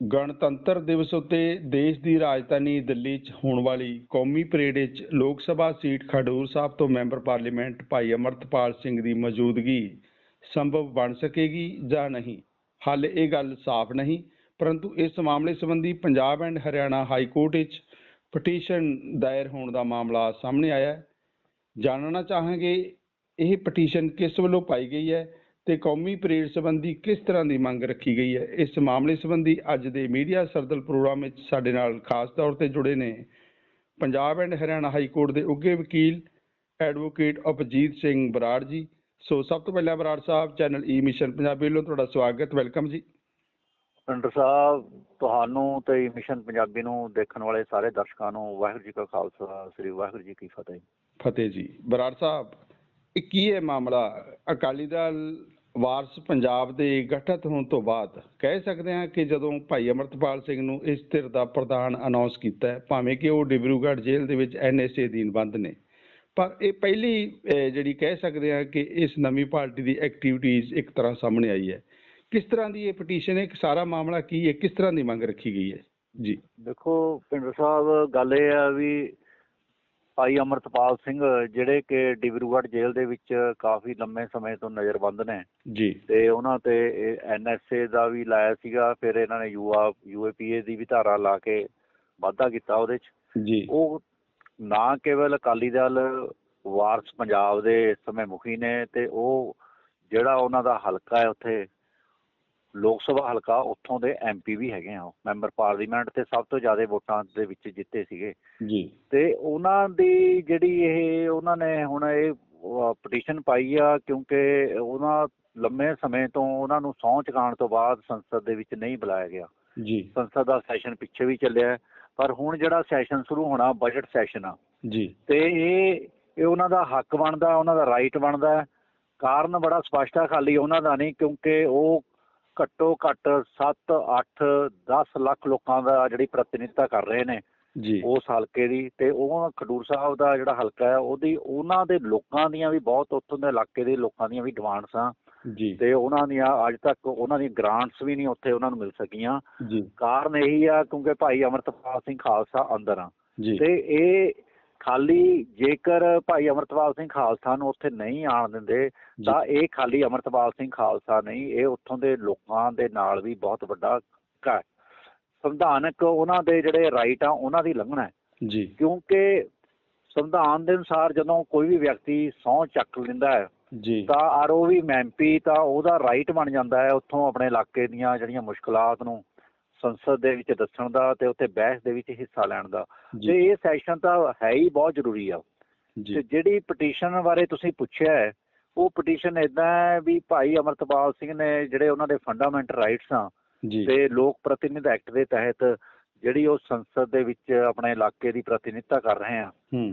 ਗਣਤੰਤਰ ਦਿਵਸ ਉੱਤੇ ਦੇਸ਼ ਦੀ ਰਾਜਧਾਨੀ ਦਿੱਲੀ 'ਚ ਹੋਣ ਵਾਲੀ ਕੌਮੀ ਪਰੇਡ ਵਿੱਚ ਲੋਕ ਸਭਾ ਸੀਟ ਖਡੂਰ ਸਾਹਿਬ ਤੋਂ ਮੈਂਬਰ ਪਾਰਲੀਮੈਂਟ ਭਾਈ ਅਮਰਤਪਾਲ ਸਿੰਘ ਦੀ ਮੌਜੂਦਗੀ ਸੰਭਵ ਬਣ ਸਕੇਗੀ ਜਾਂ ਨਹੀਂ? ਹਾਲੇ ਇਹ ਗੱਲ ਸਾਫ਼ ਨਹੀਂ, ਪਰੰਤੂ ਇਸ ਮਾਮਲੇ ਸੰਬੰਧੀ Punjab and Haryana high court ਵਿੱਚ ਪਟੀਸ਼ਨ ਦਾਇਰ ਹੋਣ ਦਾ ਮਾਮਲਾ ਸਾਹਮਣੇ ਆਇਆ ਹੈ। ਜਾਣਨਾ ਚਾਹਾਂਗੇ ਇਹ ਪਟੀਸ਼ਨ ਕਿਸ ਵੱਲੋਂ ਪਾਈ ਗਈ ਹੈ ਤੇ ਕੌਮੀ ਪਰੇਡ ਸੰਬੰਧੀ ਕਿਸ ਤਰ੍ਹਾਂ ਦੀ ਮੰਗ ਰੱਖੀ ਗਈ ਹੈ? ਇਸ ਮਾਮਲੇ ਸੰਬੰਧੀ ਅੱਜ ਦੇ ਮੀਡੀਆ ਸਰਦਲ ਪ੍ਰੋਗਰਾਮ ਵਿੱਚ ਸਾਡੇ ਨਾਲ ਖਾਸ ਤੌਰ ਤੇ ਜੁੜੇ ਨੇ Punjab and Haryana high court ਦੇ ਉੱਘੇ ਵਕੀਲ ਐਡਵੋਕੇਟ ਅਪਜੀਤ ਸਿੰਘ ਬਰਾੜ ਜੀ। ਸੋ ਸਭ ਤੋਂ ਪਹਿਲਾਂ Brar Sahib channel E mission Punjabi ਵੱਲੋਂ ਤੁਹਾਡਾ ਸਵਾਗਤ ਵੈਲਕਮ ਜੀ। ਪਿੰਡਰ ਸਾਹਿਬ ਤੁਹਾਨੂੰ ਤੇ ਮਿਸ਼ਨ ਪੰਜਾਬੀ ਨੂੰ ਦੇਖਣ ਵਾਲੇ ਸਾਰੇ ਦਰਸ਼ਕਾਂ ਨੂੰ ਵਾਹਿਗੁਰੂ ਜੀ ਕਾ ਖਾਲਸਾ ਸ੍ਰੀ ਵਾਹਿਗੁਰੂ ਜੀ ਕੀ ਫਤਿਹ। ਫਤਿਹ ਜੀ। ਬਰਾੜ ਸਾਹਿਬ ਇਹ ਕੀ ਹੈ ਮਾਮਲਾ? ਅਕਾਲੀ ਦਲ ਵਾਰਸ ਪੰਜਾਬ ਦੇ ਗਠਿਤ ਹੋਣ ਤੋਂ ਬਾਅਦ ਕਹਿ ਸਕਦੇ ਹਾਂ ਕਿ ਜਦੋਂ ਭਾਈ ਅਮਰਤਪਾਲ ਸਿੰਘ ਨੂੰ ਇਸ ਧਿਰ ਦਾ ਪ੍ਰਧਾਨ ਅਨਾਉਂਸ ਕੀਤਾ ਹੈ, ਭਾਵੇਂ ਕਿ ਉਹ ਡਿਬਰੂਗੜ੍ਹ ਜੇਲ੍ਹ ਦੇ ਵਿੱਚ ਐਨਐਸਏ ਅਧੀਨ ਬੰਦ ਨੇ, ਪਰ ਇਹ ਪਹਿਲੀ ਜਿਹੜੀ ਕਹਿ ਸਕਦੇ ਹਾਂ ਕਿ ਇਸ ਨਵੀਂ ਪਾਰਟੀ ਦੀ ਐਕਟੀਵਿਟੀਜ਼ ਇੱਕ ਤਰ੍ਹਾਂ ਸਾਹਮਣੇ ਆਈ ਹੈ। ਕਿਸ ਤਰ੍ਹਾਂ ਦੀ ਇਹ ਪਟੀਸ਼ਨ ਹੈ? ਕਿ ਸਾਰਾ ਮਾਮਲਾ ਕੀ ਹੈ? ਕਿਸ ਤਰ੍ਹਾਂ ਦੀ ਮੰਗ ਰੱਖੀ ਗਈ ਹੈ? ਜੀ। ਦੇਖੋ ਪਿੰਡਰ ਸਾਹਿਬ, ਗੱਲ ਇਹ ਆ ਵੀ ਭਾਈ ਅਮਰਤਪਾਲ ਸਿੰਘ ਜਿਹੜੇ ਕਿ ਡਿਬਰੂਗੜ੍ਹ ਜੇਲ੍ਹ ਦੇ ਵਿੱਚ ਕਾਫੀ ਲੰਮੇ ਸਮੇਂ ਤੋਂ ਨਜ਼ਰਬੰਦ ਨੇ। ਜੀ। ਤੇ ਉਹਨਾਂ ਤੇ ਐਨਐਸਏ ਦਾ ਵੀ ਲਾਇਆ ਸੀਗਾ ਫਿਰ ਇਹਨਾਂ ਨੇ ਯੂਆ ਯੂਏਪੀਏ ਦੀ ਵੀ ਧਾਰਾ ਲਾ ਕੇ ਵਾਧਾ ਕੀਤਾ ਉਹਦੇ 'ਚ। ਜੀ। ਉਹ ਨਾ ਕੇਵਲ ਅਕਾਲੀ ਦਲ ਵਾਰਸ ਪੰਜਾਬ ਦੇ ਇਸ ਸਮੇਂ ਮੁਖੀ ਨੇ ਤੇ ਉਹ ਜਿਹੜਾ ਉਹਨਾਂ ਦਾ ਹਲਕਾ ਹੈ ਉੱਥੇ ਲੋਕ ਸਭਾ ਹਲਕਾ ਉੱਥੋਂ ਦੇ ਐਮਪੀ ਵੀ ਹੈਗੇ ਆ ਉਹ ਮੈਂਬਰ ਪਾਰਲੀਮੈਂਟ ਤੇ ਸਭ ਤੋਂ ਜ਼ਿਆਦਾ ਵੋਟਾਂ ਦੇ ਵਿੱਚ ਜਿੱਤੇ ਸੀਗੇ। ਜੀ। ਤੇ ਉਹਨਾਂ ਦੀ ਜਿਹੜੀ ਇਹ ਉਹਨਾਂ ਨੇ ਹੁਣ ਇਹ ਪਟੀਸ਼ਨ ਪਾਈ ਆ ਕਿਉਂਕਿ ਉਹਨਾਂ ਲੰਮੇ ਸਮੇਂ ਤੋਂ ਉਹਨਾਂ ਨੂੰ ਸਹੁੰ ਚੁਕਾਉਣ ਤੋਂ ਬਾਅਦ ਸੰਸਦ ਦੇ ਵਿੱਚ ਨਹੀਂ ਬੁਲਾਇਆ ਗਿਆ। ਜੀ। ਸੰਸਦ ਦਾ ਸੈਸ਼ਨ ਪਿੱਛੇ ਵੀ ਚੱਲਿਆ ਪਰ ਹੁਣ ਜਿਹੜਾ ਸੈਸ਼ਨ ਸ਼ੁਰੂ ਹੋਣਾ ਬਜਟ ਸੈਸ਼ਨ ਆ। ਜੀ। ਤੇ ਇਹ ਇਹ ਉਹਨਾਂ ਦਾ ਹੱਕ ਬਣਦਾ ਉਹਨਾਂ ਦਾ ਰਾਈਟ ਬਣਦਾ ਕਾਰਨ ਬੜਾ ਸਪਸ਼ਟ ਆ ਖਾਲੀ ਉਹਨਾਂ ਦਾ ਨਹੀਂ ਕਿਉਂਕਿ ਉਹ ਘੱਟੋ ਘੱਟ 7 8 10 ਲੱਖ ਲੋਕਾਂ ਦਾ ਜਿਹੜੀ ਪ੍ਰਤੀਨਿਧਤਾ ਕਰ ਰਹੇ ਨੇ ਜੀ। ਉਸ ਹਲਕੇ ਦੀ ਤੇ ਉਹ ਖਡੂਰ ਸਾਹਿਬ ਦਾ ਜਿਹੜਾ ਹਲਕਾ ਹੈ ਉਹਦੀ ਉਹਨਾਂ ਦੇ ਲੋਕਾਂ ਦੀਆਂ ਵੀ ਬਹੁਤ ਉੱਥੋਂ ਦੇ ਇਲਾਕੇ ਦੇ ਲੋਕਾਂ ਦੀਆਂ ਵੀ ਡਿਮਾਂਡਸ ਆ। ਜੀ। ਤੇ ਉਹਨਾਂ ਦੀਆਂ ਅੱਜ ਤੱਕ ਉਹਨਾਂ ਦੀ ਗ੍ਰਾਂਟਸ ਵੀ ਨਹੀਂ ਉੱਥੇ ਉਹਨਾਂ ਨੂੰ ਮਿਲ ਸਕੀਆਂ। ਜੀ। ਕਾਰਨ ਇਹੀ ਆ ਕਿਉਂਕਿ ਭਾਈ ਅਮਰਤਪਾਲ ਸਿੰਘ ਖਾਲਸਾ ਅੰਦਰ ਆ। ਤੇ ਇਹ ਖਾਲੀ ਜੇਕਰ ਭਾਈ ਅਮਰਤਪਾਲ ਸਿੰਘ ਖਾਲਸਾ ਨੂੰ ਉੱਥੇ ਨਹੀਂ ਆਣ ਦਿੰਦੇ ਤਾਂ ਇਹ ਖਾਲੀ ਅਮਰਤਪਾਲ ਸਿੰਘ ਖਾਲਸਾ ਨਹੀਂ ਇਹ ਉੱਥੋਂ ਦੇ ਲੋਕਾਂ ਦੇ ਨਾਲ ਵੀ ਬਹੁਤ ਵੱਡਾ ਸੰਵਿਧਾਨਕ ਉਹਨਾਂ ਦੇ ਜਿਹੜੇ ਰਾਈਟ ਆ ਉਹਨਾਂ ਦੀ ਲੰਘਣਾ ਹੈ। ਜੀ। ਕਿਉਂਕਿ ਸੰਵਿਧਾਨ ਦੇ ਅਨੁਸਾਰ ਜਦੋਂ ਕੋਈ ਵੀ ਵਿਅਕਤੀ ਸਹੁੰ ਚੱਕ ਲੈਂਦਾ ਹੈ ਜੀ। ਤਾਂ ਆਰ ਉਹ ਵੀ ਐਮਪੀ ਤਾਂ ਉਹਦਾ ਰਾਈਟ ਬਣ ਜਾਂਦਾ ਹੈ ਉੱਥੋਂ ਆਪਣੇ ਇਲਾਕੇ ਦੀਆਂ ਜਿਹੜੀਆਂ ਮੁਸ਼ਕਲਾਂ ਨੂੰ। ਸੰਸਦ ਦੇ ਵਿੱਚ ਦੱਸਣ ਦਾ ਤੇ ਉੱਥੇ ਬਹਿਸ ਦੇ ਵਿੱਚ ਹਿੱਸਾ ਲੈਣ ਦਾ। ਤੇ ਇਹ ਸੈਸ਼ਨ ਤਾਂ ਹੈ ਹੀ ਬਹੁਤ ਜ਼ਰੂਰੀ ਆ। ਤੇ ਜਿਹੜੀ ਪਟੀਸ਼ਨ ਬਾਰੇ ਤੁਸੀਂ ਪੁੱਛਿਆ ਹੈ ਉਹ ਪਟੀਸ਼ਨ ਇਦਾਂ ਹੈ ਵੀ ਭਾਈ ਅਮਰਤਪਾਲ ਸਿੰਘ ਨੇ ਜਿਹੜੇ ਉਹਨਾਂ ਦੇ ਫੰਡਾਮੈਂਟਲ ਰਾਈਟਸ ਆ ਤੇ ਲੋਕ ਪ੍ਰਤੀਨਿਧ ਐਕਟ ਦੇ ਤਹਿਤ ਜਿਹੜੀ ਉਹ ਸੰਸਦ ਦੇ ਵਿੱਚ ਆਪਣੇ ਇਲਾਕੇ ਦੀ ਪ੍ਰਤੀਨਿਧਤਾ ਕਰ ਰਹੇ ਆ।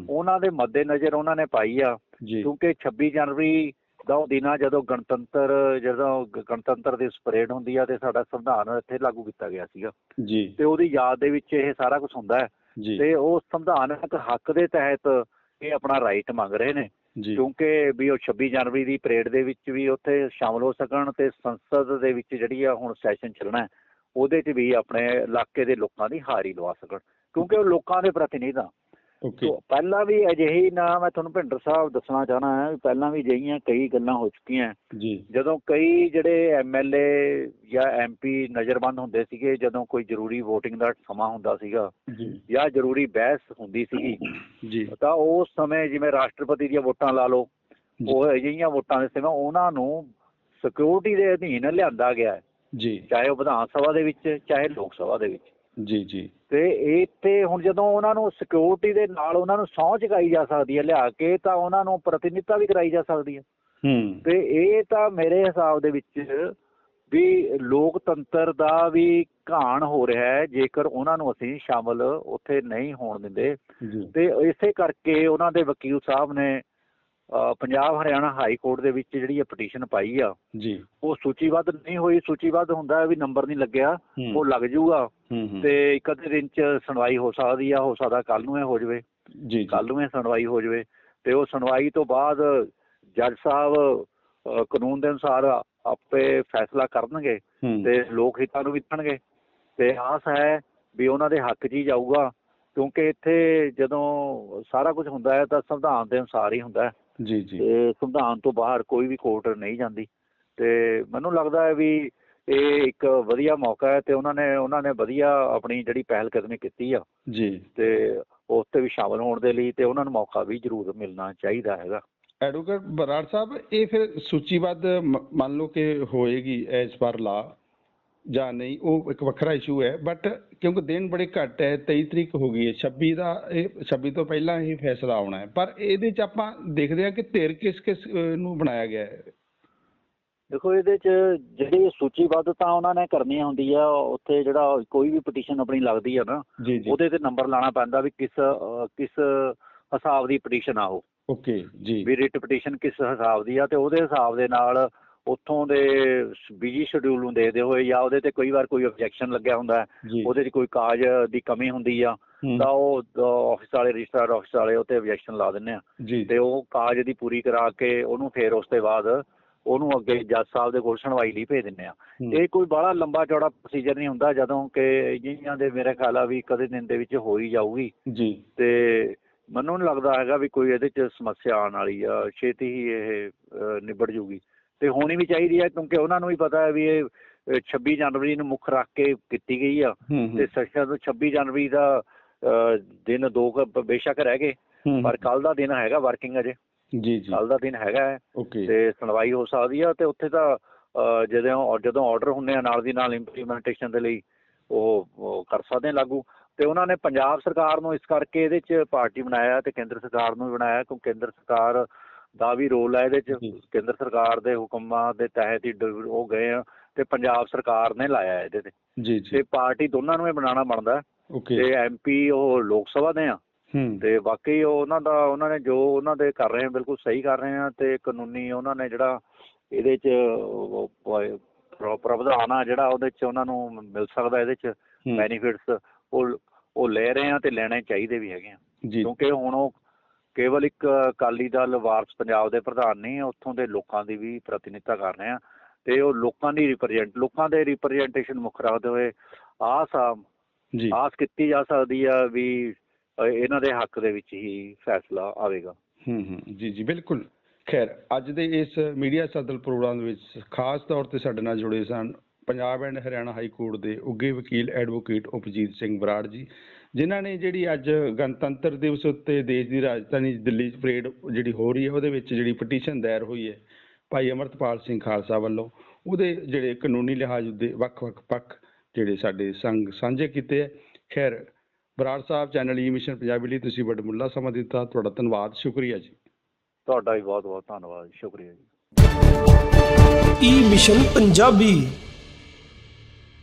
ਉਹਨਾਂ ਦੇ ਮੱਦੇਨਜ਼ਰ ਉਹਨਾਂ ਨੇ ਪਾਈ ਆ ਕਿਉਂਕਿ 26 ਜਨਵਰੀ ਦਾ ਉਹ ਦਿਨ ਆ ਜਦੋਂ ਗਣਤੰਤਰ ਜਦੋਂ ਗਣਤੰਤਰ ਦਿਵਸ ਪਰੇਡ ਹੁੰਦੀ ਆ ਤੇ ਸਾਡਾ ਸੰਵਿਧਾਨ ਇੱਥੇ ਲਾਗੂ ਕੀਤਾ ਗਿਆ ਸੀਗਾ। ਜੀ। ਤੇ ਉਹਦੀ ਯਾਦ ਦੇ ਵਿੱਚ ਇਹ ਸਾਰਾ ਕੁਝ ਹੁੰਦਾ ਹੈ। ਤੇ ਉਹ ਸੰਵਿਧਾਨਕ ਹੱਕ ਦੇ ਤਹਿਤ ਇਹ ਆਪਣਾ ਰਾਈਟ ਮੰਗ ਰਹੇ ਨੇ। ਕਿਉਂਕਿ ਵੀ ਉਹ 26 ਜਨਵਰੀ ਦੀ ਪਰੇਡ ਦੇ ਵਿੱਚ ਵੀ ਉੱਥੇ ਸ਼ਾਮਲ ਹੋ ਸਕਣ ਤੇ ਸੰਸਦ ਦੇ ਵਿੱਚ ਜਿਹੜੀ ਆ ਹੁਣ ਸੈਸ਼ਨ ਚੱਲਣਾ ਹੈ, ਉਹਦੇ 'ਚ ਵੀ ਆਪਣੇ ਇਲਾਕੇ ਦੇ ਲੋਕਾਂ ਦੀ ਹਾਰੀ ਲਵਾ ਸਕਣ। ਕਿਉਂਕਿ ਉਹ ਲੋਕਾਂ ਦੇ ਪ੍ਰਤੀਨਿਧ ਆ ਓਕੇ ਪਹਿਲਾਂ ਵੀ ਅਜਿਹੀ ਨਾ ਮੈਂ ਤੁਹਾਨੂੰ ਭਿੰਡਰ ਸਾਹਿਬ ਦੱਸਣਾ ਚਾਹਣਾ ਹੈ ਪਹਿਲਾਂ ਵੀ ਅਜਿਹੀਆਂ ਕਈ ਗੱਲਾਂ ਹੋ ਚੁੱਕੀਆਂ। ਜੀ। ਜਦੋਂ ਕਈ ਜਿਹੜੇ ਐਮਐਲਏ ਜਾਂ ਐਮਪੀ ਨਜ਼ਰਬੰਦ ਹੁੰਦੇ ਸੀਗੇ ਜਦੋਂ ਕੋਈ ਜ਼ਰੂਰੀ VOTING ਦਾ ਸਮਾਂ ਹੁੰਦਾ ਸੀਗਾ ਜੀ। ਜਾਂ ਜ਼ਰੂਰੀ ਬਹਿਸ ਹੁੰਦੀ ਸੀਗੀ ਜੀ। ਤਾਂ ਉਸ ਸਮੇਂ ਜਿਵੇਂ ਰਾਸ਼ਟਰਪਤੀ ਦੀਆਂ ਵੋਟਾਂ ਲਾ ਲਓ। ਉਹ ਅਜਿਹੀਆਂ ਵੋਟਾਂ ਦੇ ਸਮੇਂ ਉਹਨਾਂ ਨੂੰ ਸਿਕਿਉਰਿਟੀ ਦੇ ਅਧੀਨ ਲਿਆਂਦਾ ਗਿਆ। ਜੀ। ਚਾਹੇ ਉਹ ਵਿਧਾਨ ਸਭਾ ਦੇ ਵਿੱਚ ਚਾਹੇ ਲੋਕ ਸਭਾ ਦੇ ਵਿੱਚ। ਜੀ ਜੀ। ਤੇ ਇਹ ਤੇ ਹੁਣ ਜਦੋਂ ਉਹਨਾਂ ਨੂੰ ਸਿਕਿਉਰਿਟੀ ਦੇ ਨਾਲ ਉਹਨਾਂ ਨੂੰ ਸਹੁੰ ਚੁਕਾਈ ਜਾ ਸਕਦੀ ਹੈ ਲਿਆ ਕੇ ਤਾਂ ਉਹਨਾਂ ਨੂੰ ਪ੍ਰਤੀਨਿਧਤਾ ਵੀ ਕਰਾਈ ਜਾ ਸਕਦੀ ਹੈ। ਹੂੰ। ਤੇ ਇਹ ਤਾਂ ਮੇਰੇ ਹਿਸਾਬ ਦੇ ਵਿੱਚ ਵੀ ਲੋਕਤੰਤਰ ਦਾ ਵੀ ਘਾਣ ਹੋ ਰਿਹਾ ਹੈ ਜੇਕਰ ਉਹਨਾਂ ਨੂੰ ਅਸੀਂ ਸ਼ਾਮਲ ਉੱਥੇ ਨਹੀਂ ਹੋਣ ਦਿੰਦੇ। ਤੇ ਇਸੇ ਕਰਕੇ ਉਹਨਾਂ ਦੇ ਵਕੀਲ ਸਾਹਿਬ ਨੇ ਪੰਜਾਬ ਹਰਿਆਣਾ ਹਾਈ ਕੋਰਟ ਦੇ ਵਿੱਚ ਜਿਹੜੀ ਇਹ ਪਟੀਸ਼ਨ ਪਾਈ ਆ ਜੀ। ਉਹ ਸੂਚੀਬੱਧ ਨਹੀਂ ਹੋਈ। ਸੂਚੀਬੱਧ ਹੁੰਦਾ ਵੀ ਨੰਬਰ ਨਹੀਂ ਲੱਗਿਆ ਉਹ ਲੱਗ ਜਾਊਗਾ। ਤੇ ਇੱਕ ਅੱਧੇ ਦਿਨ ਚ ਸੁਣਵਾਈ ਹੋ ਸਕਦੀ ਆ ਹੋ ਸਕਦਾ ਕੱਲ ਨੂੰ ਇਹ ਹੋ ਜਾਵੇ। ਜੀ ਕੱਲ ਨੂੰ ਇਹ ਸੁਣਵਾਈ ਹੋ ਜਾਵੇ। ਤੇ ਉਹ ਸੁਣਵਾਈ ਤੋਂ ਬਾਅਦ ਜੱਜ ਸਾਹਿਬ ਕਾਨੂੰਨ ਦੇ ਅਨੁਸਾਰ ਆਪੇ ਫੈਸਲਾ ਕਰਨਗੇ ਤੇ ਲੋਕ ਹਿੱਤਾਂ ਨੂੰ ਵੀ ਦੇਖਣਗੇ ਤੇ ਆਸ ਹੈ ਵੀ ਉਹਨਾਂ ਦੇ ਹੱਕ 'ਚ ਹੀ ਜਾਊਗਾ ਕਿਉਂਕਿ ਇੱਥੇ ਜਦੋਂ ਸਾਰਾ ਕੁਝ ਹੁੰਦਾ ਹੈ ਤਾਂ ਸੰਵਿਧਾਨ ਦੇ ਅਨੁਸਾਰ ਹੀ ਹੁੰਦਾ ਹੈ। ਜੀ ਜੀ। ਤੇ ਸੰਵਿਧਾਨ ਤੋਂ ਬਾਹਰ ਕੋਈ ਵੀ ਕੋਰਟ ਨਹੀਂ ਜਾਂਦੀ। ਤੇ ਮੈਨੂੰ ਲੱਗਦਾ ਹੈ ਵੀ ਇਹ ਇੱਕ ਵਧੀਆ ਮੌਕਾ ਹੈ ਤੇ ਉਹਨਾਂ ਨੇ ਉਹਨਾਂ ਨੇ ਵਧੀਆ ਆਪਣੀ ਜਿਹੜੀ ਪਹਿਲ ਕਦਮੀ ਕੀਤੀ ਆ। ਜੀ। ਤੇ ਉਸ ਤੇ ਵੀ ਸ਼ਾਮਲ ਹੋਣ ਦੇ ਲਈ ਤੇ ਉਹਨਾਂ ਨੂੰ ਮੌਕਾ ਵੀ ਜ਼ਰੂਰ ਮਿਲਣਾ ਚਾਹੀਦਾ ਹੈਗਾ। ਐਡਵੋਕੇਟ ਬਰਾੜ ਸਾਹਿਬ ਇਹ ਫਿਰ ਸੂਚੀਬੱਧ ਮੰਨ ਲਓ ਕਿ ਹੋਏਗੀ ਐਸ ਪਰ ਲਾ। ਜਾਂ ਨਹੀਂ ਉਹ ਇੱਕ ਵੱਖਰਾ ਇਸ਼ੂ ਹੈ। ਬਟ ਕਿਉਂਕਿ ਦਿਨ ਬੜੇ ਘੱਟ ਹੈ 23 ਤਰੀਕ ਹੋ ਗਈ ਹੈ 26 ਦਾ ਇਹ 26 ਤੋਂ ਪਹਿਲਾਂ ਹੀ ਫੈਸਲਾ ਆਉਣਾ ਹੈ। ਪਰ ਇਹਦੇ ਚ ਆਪਾਂ ਦੇਖਦੇ ਹਾਂ ਕਿ ਧਿਰ ਕਿਸ ਕਿਸ ਨੂੰ ਬਣਾਇਆ ਗਿਆ ਹੈ। ਦੇਖੋ ਇਹਦੇ ਚ ਜਿਹੜੀ ਸੂਚੀਬੱਧ ਤਾਂ ਉਹਨਾਂ ਨੇ ਕਰਨੀ ਹੁੰਦੀ ਆ ਉੱਥੇ ਜਿਹੜਾ ਕੋਈ ਵੀ ਪਟੀਸ਼ਨ ਆਪਣੀ ਲੱਗਦੀ ਆ ਨਾ ਉਹਦੇ ਤੇ ਨੰਬਰ ਲਾਣਾ ਪੈਂਦਾ ਵੀ ਕਿਸ ਕਿਸ ਹਿਸਾਬ ਦੀ ਪਟੀਸ਼ਨ ਆ ਉਹ। ਓਕੇ ਜੀ। ਵੀ ਰਿਟ ਪਟੀਸ਼ਨ ਕਿਸ ਹਿਸਾਬ ਦੀ ਆ ਤੇ ਉਹਦੇ ਹਿਸਾਬ ਦੇ ਨਾਲ ਉੱਥੋਂ ਦੇ ਬਿਜ਼ੀ ਸ਼ਡਿਊਲ ਨੂੰ ਦੇਖਦੇ ਹੋਏ ਜਾਂ ਉਹਦੇ ਤੇ ਕਈ ਵਾਰ ਕੋਈ ਆਬਜੈਕਸ਼ਨ ਲੱਗਿਆ ਹੁੰਦਾ ਉਹਦੇ 'ਚ ਕੋਈ ਕਾਜ ਦੀ ਕਮੀ ਹੁੰਦੀ ਆ ਤਾਂ ਉਹ ਆਫਿਸ ਵਾਲੇ ਰਜਿਸਟਰਾਰ ਆਫਿਸ ਵਾਲੇ ਉੱਤੇ ਆਬਜੈਕਸ਼ਨ ਲਾ ਦਿੰਦੇ ਆ। ਤੇ ਉਹ ਕਾਜ ਦੀ ਪੂਰੀ ਕਰਾ ਕੇ ਉਹਨੂੰ ਫੇਰ ਉਸ ਤੋਂ ਬਾਅਦ ਉਹਨੂੰ ਅੱਗੇ ਜੱਜ ਸਾਹਿਬ ਦੇ ਕੋਲ ਸੁਣਵਾਈ ਲਈ ਭੇਜ ਦਿੰਦੇ ਆ। ਇਹ ਕੋਈ ਬੜਾ ਲੰਬਾ ਚੌੜਾ ਪ੍ਰੋਸੀਜਰ ਨਹੀਂ ਹੁੰਦਾ ਜਦੋਂ ਕਿ ਜਿਨ੍ਹਾਂ ਦੇ ਮੇਰੇ ਖਿਆਲ ਆ ਵੀ ਕਦੇ ਦਿਨ ਦੇ ਵਿੱਚ ਹੋ ਹੀ ਜਾਊਗੀ। ਜੀ। ਤੇ ਮੈਨੂੰ ਨਹੀਂ ਲੱਗਦਾ ਹੈਗਾ ਵੀ ਕੋਈ ਇਹਦੇ 'ਚ ਸਮੱਸਿਆ ਆਉਣ ਵਾਲੀ ਆ ਛੇਤੀ ਹੀ ਇਹ ਨਿਬੜ ਜੂਗੀ। ਤੇ ਹੋਣੀ ਵੀ ਚਾਹੀਦੀ ਹੈ ਕਿਉਂਕਿ ਉਹਨਾਂ ਨੂੰ ਵੀ ਪਤਾ ਹੈ ਵੀ ਇਹ ਅਹ, 26 ਜਨਵਰੀ ਨੂੰ ਮੁੱਖ ਰੱਖ ਕੇ ਕੀਤੀ ਗਈ ਆ। ਤੇ ਸੈਸ਼ਨ ਤੋਂ 26 ਜਨਵਰੀ ਦਾ ਦਿਨ ਦੋ ਬੇਸ਼ੱਕ ਰਹਿ ਗਏ ਪਰ ਕੱਲ ਦਾ ਦਿਨ ਹੈਗਾ ਵਰਕਿੰਗ ਅਜੇ। ਜੀ ਜੀ। ਕੱਲ ਦਾ ਦਿਨ ਹੈਗਾ ਤੇ ਸੁਣਵਾਈ ਹੋ ਸਕਦੀ ਆ ਤੇ ਉੱਥੇ ਤਾਂ ਜਦੋਂ ਜਦੋਂ ਆਰਡਰ ਹੁੰਦੇ ਆ ਨਾਲ ਦੀ ਨਾਲ ਇੰਪਲੀਮੈਂਟੇਸ਼ਨ ਦੇ ਲਈ ਉਹ ਕਰ ਸਕਦੇ ਆ ਲਾਗੂ। ਤੇ ਉਹਨਾਂ ਨੇ ਪੰਜਾਬ ਸਰਕਾਰ ਨੂੰ ਇਸ ਕਰਕੇ ਇਹਦੇ 'ਚ ਪਾਰਟੀ ਬਣਾਇਆ ਤੇ ਕੇਂਦਰ ਸਰਕਾਰ ਨੂੰ ਵੀ ਬਣਾਇਆ ਕਿਉਂਕਿ ਕੇਂਦਰ ਸਰਕਾਰ ਦਾ ਵੀ ਰੋਲ ਹੈ ਇਹਦੇ 'ਚ। ਕੇਂਦਰ ਸਰਕਾਰ ਦੇ ਹੁਕਮਾਂ ਦੇ ਤਹਿਤ ਹੀ ਉਹ ਗਏ ਆ ਤੇ ਪੰਜਾਬ ਸਰਕਾਰ ਨੇ ਲਾਇਆ ਇਹਦੇ ਤੇ। ਜੀ ਤੇ ਜੀ ਪਾਰਟੀ ਦੋਨਾਂ ਨੂੰ ਹੀ ਬਣਾਉਣਾ ਬਣਦਾ। ਓਕੇ। ਤੇ ਐਮਪੀ ਉਹ ਲੋਕ ਸਭਾ ਦੇ ਆ। ਤੇ ਵਾਕਈ ਉਹ ਉਹਨਾਂ ਦਾ ਉਹਨਾਂ ਨੇ ਜੋ ਉਹਨਾਂ ਦੇ ਕਰ ਰਹੇ ਆ ਬਿਲਕੁਲ ਸਹੀ ਕਰ ਰਹੇ ਆ ਤੇ ਕਾਨੂੰਨੀ ਉਹਨਾਂ ਨੇ ਜਿਹੜਾ ਇਹਦੇ 'ਚ ਪ੍ਰਾਵਧਾਨ ਆ ਜਿਹੜਾ ਉਹਦੇ 'ਚ ਉਹਨਾਂ ਨੂੰ ਮਿਲ ਸਕਦਾ ਇਹਦੇ 'ਚ ਬੈਨੀਫਿਟਸ ਉਹ ਉਹ ਲੈ ਰਹੇ ਆ ਤੇ ਲੈਣੇ ਚਾਹੀਦੇ ਵੀ ਹੈਗੇ ਆ। ਕਿਉਂਕਿ ਹੁਣ ਉਹ ਕੇਵਲ ਇੱਕ ਅਕਾਲੀ ਦਲ ਵਾਰਸ ਪੰਜਾਬ ਦੇ ਪ੍ਰਧਾਨ ਨਹੀਂ ਉੱਥੋਂ ਦੇ ਲੋਕਾਂ ਦੀ ਵੀ ਪ੍ਰਤੀਨਿਧਤਾ ਕਰ ਰਹੇ ਆ ਤੇ ਉਹ ਲੋਕਾਂ ਦੀ ਰਿਪਰੈਜ਼ੈਂਟ ਲੋਕਾਂ ਦੇ ਰਿਪਰੈਜ਼ੈਂਟੇਸ਼ਨ ਮੁੱਖ ਰੱਖਦੇ ਹੋਏ ਆਸ ਆ ਜੀ। ਆਸ ਕੀਤੀ ਜਾ ਸਕਦੀ ਆ ਵੀ ਇਹਨਾਂ ਦੇ ਹੱਕ ਦੇ ਵਿੱਚ ਹੀ ਫੈਸਲਾ ਆਵੇਗਾ। ਹੂੰ ਹੂੰ ਜੀ ਜੀ ਬਿਲਕੁਲ। ਖੈਰ ਅੱਜ ਦੇ ਇਸ ਮੀਡੀਆ ਸਦਲ ਪ੍ਰੋਗਰਾਮ ਦੇ ਵਿੱਚ ਖਾਸ ਤੌਰ ਤੇ ਸਾਡੇ ਨਾਲ ਜੁੜੇ ਸਨ Punjab and Haryana high court ਦੇ ਉੱਗੇ ਵਕੀਲ ਐਡਵੋਕੇਟ ਉਪਜੀਤ ਸਿੰਘ ਬਰਾੜ ਜੀ। ਜਿਨ੍ਹਾਂ ਨੇ ਜਿਹੜੀ ਅੱਜ ਗਣਤੰਤਰ ਦਿਵਸ ਉੱਤੇ ਦੇਸ਼ ਦੀ ਰਾਜਧਾਨੀ ਦਿੱਲੀ 'ਚ ਪਰੇਡ ਜਿਹੜੀ ਹੋ ਰਹੀ ਹੈ ਉਹਦੇ ਵਿੱਚ ਜਿਹੜੀ ਪਟੀਸ਼ਨ ਦਾਇਰ ਹੋਈ ਹੈ ਭਾਈ ਅਮਰਤਪਾਲ ਸਿੰਘ ਖਾਲਸਾ ਵੱਲੋਂ ਉਹਦੇ ਜਿਹੜੇ ਕਾਨੂੰਨੀ ਲਿਹਾਜ਼ ਦੇ ਵੱਖ-ਵੱਖ ਪੱਖ ਜਿਹੜੇ ਸਾਡੇ ਸੰਗ ਸਾਂਝੇ ਕੀਤੇ ਹੈ। ਖੈਰ Brar Sahib channel E mission Punjabi ਲਈ ਤੁਸੀਂ ਬੜਮੁੱਲਾ ਸਮਾਂ ਦਿੱਤਾ ਤੁਹਾਡਾ ਧੰਨਵਾਦ ਸ਼ੁਕਰੀਆ ਜੀ। ਤੁਹਾਡਾ ਵੀ ਬਹੁਤ ਬਹੁਤ ਧੰਨਵਾਦ ਸ਼ੁਕਰੀਆ ਜੀ। ਈ ਮਿਸ਼ਨ ਪੰਜਾਬੀ